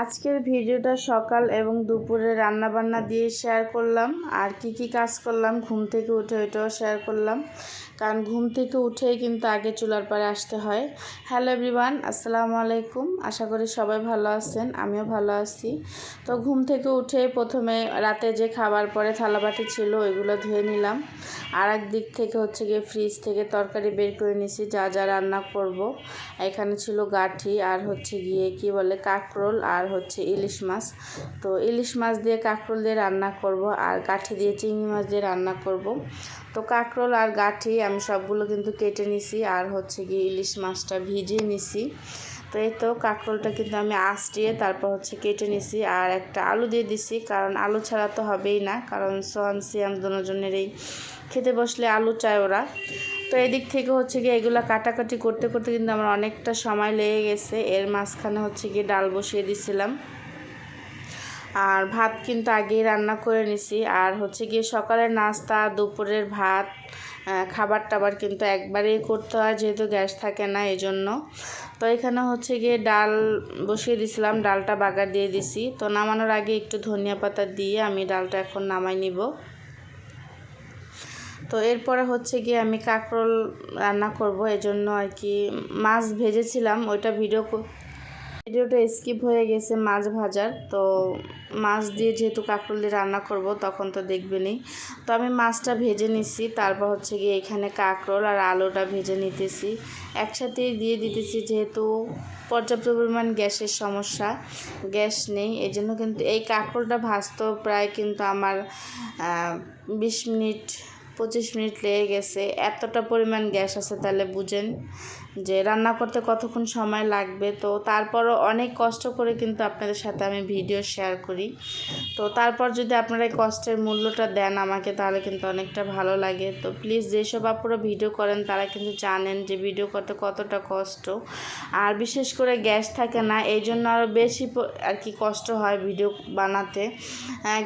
আজকের ভিডিওটা সকাল এবং দুপুরে রান্না বান্না দিয়ে শেয়ার করলাম। আর কি কি কাজ করলাম, ঘুম থেকে উঠে ওইটাও শেয়ার করলাম। কারণ ঘুম থেকে উঠেই কিন্তু আগে চুলার পাড়ে আসতে হয়। হ্যালো এভরিওয়ান আসসালামু আলাইকুম। আশা করি সবাই ভালো আছেন, আমিও ভালো আছি। তো ঘুম থেকে উঠে প্রথমে রাতে যে খাবার পরে থালাবাটি ছিল ওইগুলো ধুয়ে নিলাম। আর এক দিক থেকে হচ্ছে গিয়ে ফ্রিজ থেকে তরকারি বের করে নিছি, যা যা রান্না করব। এখানে ছিল গাঠি আর হচ্ছে গিয়ে কি বলে কাঁকরোল আর হচ্ছে ইলিশ মাছ। তো ইলিশ মাছ দিয়ে কাঁকরোল দিয়ে রান্না করব আর গাঠি দিয়ে চিংড়ি মাছ দিয়ে রান্না করব। তো কাঁকরোল আর গাঠি আমি সবগুলো কিন্তু কেটে নিছি আর হচ্ছে গিয়ে ইলিশ মাছটা ভিজিয়ে নিছি। তো এই তো কাঁকরোলটা কিন্তু আমি আঁচড়িয়ে তারপর হচ্ছে কেটে নিছি আর একটা আলু দিয়ে দিছি কারণ আলু ছাড়া তো হবেই না, কারণ সোহান সিয়াম দুজনের এই খেতে বসলে আলু চায় ওরা। তো এদিক থেকে হচ্ছে গিয়ে এগুলো কাটাকাটি করতে করতে কিন্তু আমার অনেকটা সময় লেগে গেছে। এর মাঝখানে হচ্ছে গিয়ে ডাল বসিয়ে দিছিলাম। আর ভাত কিন্তু আগেই রান্না করে নিছি। আর হচ্ছে গিয়ে সকালের নাস্তা, দুপুরের ভাত খাবার টাবার কিন্তু একবারেই করতে হয়, যেহেতু গ্যাস থাকে না এই জন্য তো এখানে হচ্ছে গিয়ে ডাল বসিয়ে দিছিলাম, ডালটা বাগার দিয়ে দিছি। তো নামানোর আগে একটু ধনিয়া পাতা দিয়ে আমি ডালটা এখন নামাই নিব। তো এরপরে হচ্ছে গিয়ে আমি কাঁকরোল রান্না করব, এজন্য আর কি মাছ ভেজেছিলাম, ওইটা ভিডিও ভিডিওটা স্কিপ হয়ে গেছে মাছ ভাজার। তো মাছ দিয়ে যেহেতু কাঁকরোল দিয়ে রান্না করব, তখন তো দেখবেনই তো আমি মাছটা ভেজে নিছি, তারপর হচ্ছে গিয়ে এখানে কাঁকরোল আর আলুটা ভেজে নিতেছি। একসাথেই দিয়ে দিতেছি, যেহেতু পর্যাপ্ত পরিমাণ গ্যাসের সমস্যা, গ্যাস নেই এই জন্য কিন্তু এই কাঁকরোলটা ভাজতেও প্রায় কিন্তু আমার বিশ মিনিট পঁচিশ মিনিট লেগে গেছে এতটা পরিমাণ গ্যাস আছে তাহলে বুঝেন। যে রান্না করতে কতক্ষণ সময় লাগবে, তো তারপরও অনেক কষ্ট করে কিন্তু আপনাদের সাথে আমি ভিডিও শেয়ার করি। তো তারপর যদি আপনারা এই কষ্টের মূল্যটা দেন আমাকে, তাহলে কিন্তু অনেকটা ভালো লাগে। তো প্লিজ যেসব আপনারা ভিডিও করেন, তারা কিন্তু জানেন যে ভিডিও করতে কতটা কষ্ট। আর বিশেষ করে গ্যাস থাকে না, এই জন্য আরও বেশি আর কি কষ্ট হয় ভিডিও বানাতে।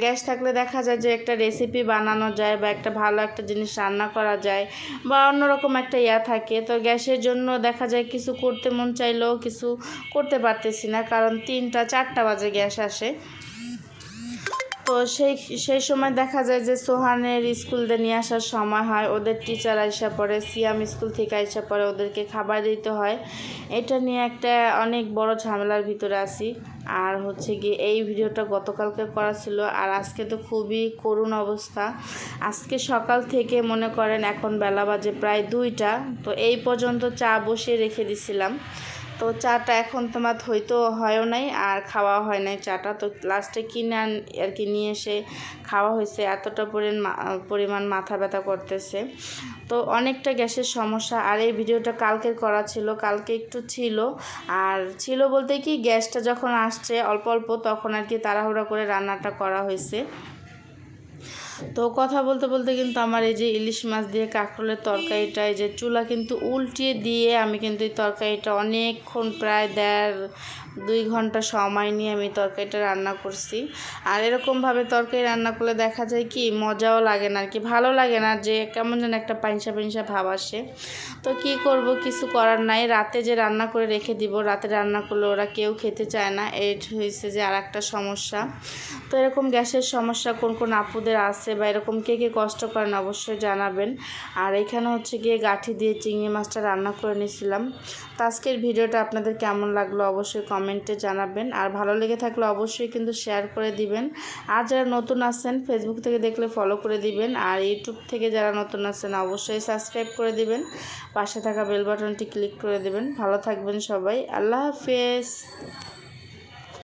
গ্যাস থাকলে দেখা যায় যে একটা রেসিপি বানানো যায় বা একটা ভালো একটা জিনিস রান্না করা যায় বা অন্যরকম একটা ইয়া থাকে। তো গ্যাসের জন্য দেখা যায় কিছু করতে মন চাইলেও কিছু করতে পারতেছি না, কারণ তিনটা, চারটা বাজে গ্যাস আসে। তো সেই সেই সময় দেখা যায় যে সোহানের স্কুল দিয়ে নিয়ে আসার সময় হয়, ওদের টিচার আইসা পরে সিয়াম স্কুল থেকে আইসা পরে ওদেরকে খাবার দিতে হয়। এটা নিয়ে একটা অনেক বড় ঝামেলার ভিতরে আছি। আর হচ্ছে গিয়ে এই ভিডিওটা গতকালকে করা ছিল, আর আজকে তো খুবই করুণ অবস্থা। আজকে সকাল থেকে মনে করেন এখন বেলা বাজে প্রায় দুইটা, তো এই পর্যন্ত চা বসিয়ে রেখে দিছিলাম। তো চাটা এখন তোমার হয়তো হয়ও নাই আর খাওয়া হয় নাই চাটা। তো লাস্টে কিনে আন, আর কি নিয়ে এসে খাওয়া হয়েছে, এতটা পরিমাণ মাথা ব্যথা করতেছে। তো অনেকটা গ্যাসের সমস্যা, আর এই ভিডিওটা কালকের করা ছিল, কালকে একটু ছিল। আর ছিল বলতে কি, গ্যাসটা যখন আসছে অল্প অল্প, তখন আর কি তাড়াহুড়া করে রান্নাটা করা হয়েছে। তো কথা বলতে বলতে কিন্তু আমার এই যে ইলিশ মাছ দিয়ে কাঁকরোলের তরকারিটা, এই যে চুলা কিন্তু উল্টিয়ে দিয়ে আমি কিন্তু এই তরকারিটা অনেকক্ষণ প্রায় দেড় দুই ঘণ্টা সময় নিয়ে আমি তরকারিটা রান্না করছি। আর এরকমভাবে তরকারি রান্না করলে দেখা যায় কি মজাও লাগে না আর কি ভালো লাগে না যে কেমন যেন একটা পাইনসা পাইনসা ভাব আসে। তো কি করব কিছু করার নাই, রাতে যে রান্না করে রেখে দিব, রাতে রান্না করলে ওরা কেউ খেতে চায় না, এই হয়েছে যে আর একটা সমস্যা। তো এরকম গ্যাসের সমস্যা কোন কোন আপুদের আছে বা এরকম কে কে কষ্ট করেন অবশ্যই জানাবেন। আর এখানে হচ্ছে গিয়ে গাঠি দিয়ে চিংড়ি মাছটা রান্না করে নিয়েছিলাম। তো আজকের ভিডিওটা আপনাদের কেমন লাগল অবশ্যই কমেন্টে জানাবেন। আর ভালো লেগে থাকলে অবশ্যই কিন্তু শেয়ার করে দিবেন। আর যারা নতুন আসছেন ফেসবুক থেকে দেখলে ফলো করে দিবেন। আর ইউটিউব থেকে যারা নতুন আসছেন অবশ্যই সাবস্ক্রাইব করে দিবেন। পাশে থাকা বেল বাটনটি ক্লিক করে দেবেন। ভালো থাকবেন সবাই। আল্লাহ হাফেজ।